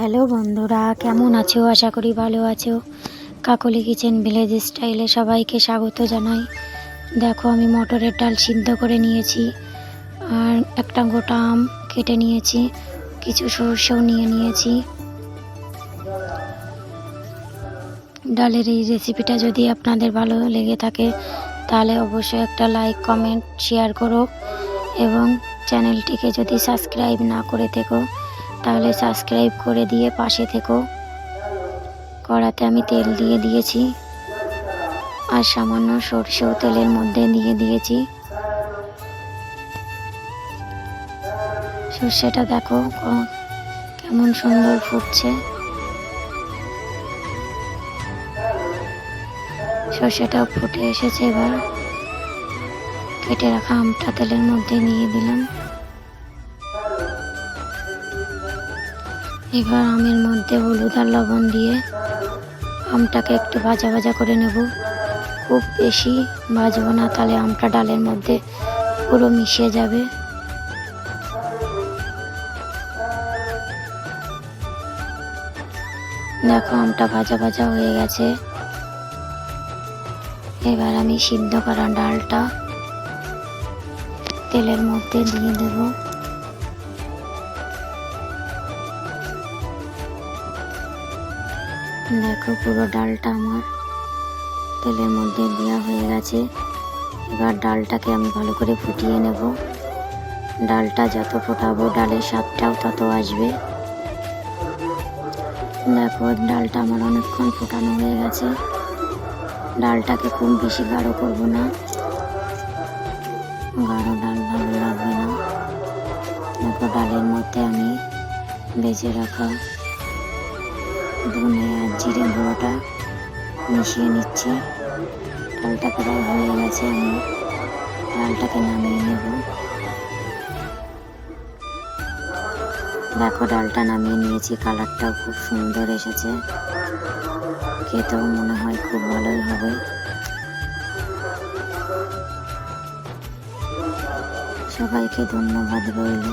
Hello বন্ধুরা, কেমন আছো? আশা করি ভালো আছো। কাকলি কিচেন ভিলেজ স্টাইলে সবাইকে স্বাগত জানাই। দেখো, আমি মটরের ডাল সিদ্ধ করে নিয়েছি আর একটা গোটা আম কেটে নিয়েছি, কিছু সরষেও নিয়ে নিয়েছি। ডালের এই রেসিপিটা যদি আপনাদের ভালো লেগে থাকে, তাহলে অবশ্যই একটা লাইক কমেন্ট শেয়ার করো এবং চ্যানেলটিকে যদি সাবস্ক্রাইব না করে থেকো তাহলে সাবস্ক্রাইব করে দিয়ে পাশে থেকো। কড়াতে আমি তেল দিয়ে দিয়েছি। আর সামান্য সরষেও তেলের মধ্যে দিয়ে দিয়েছি। সর্ষেটা দেখো কেমন সুন্দর ফুটছে। সর্ষেটাও ফুটে এসেছে এবার। কেটে রাখা আমটা তেলের মধ্যে দিয়ে দিলাম। এবার আমের মধ্যে হলুদ আর লবণ দিয়ে আমটাকে একটু ভাজা ভাজা করে নেব। খুব বেশি ভাজবো না, তাহলে আমটা ডালের মধ্যে পুরো মিশে যাবে। দেখো, আমটা ভাজা ভাজা হয়ে গেছে। এবার আমি সিদ্ধ করা ডালটা তেলের মধ্যে দিয়ে দেবো। দেখো পুরো ডালটা আমার। তেলের মধ্যে দেওয়া হয়ে গেছে। এবার ডালটাকে আমি ভালো করে ফুটিয়ে নেব। ডালটা যত ফোটাবো, ডালের স্বাদটাও তত আসবে। দেখো, ডালটা আমার অনেকক্ষণ ফোটানো হয়ে গেছে। ডালটাকে খুব বেশি গাঢ় করব না। গাঢ় ডাল ভালো লাগবে না। দেখো, ডালের মধ্যে আমি বেজে রাখা ধনে আর জিরে গুঁড়োটা মিশিয়ে নিচ্ছি। ডালটা প্রায় হয়ে গেছে আমি ডালটাকে নামিয়ে নেব। দেখো, ডালটা নামিয়ে নিয়েছি। কালারটাও খুব সুন্দর এসেছে। খেতেও মনে হয় খুব ভালোই হবে। সবাইকে ধন্যবাদ রইল।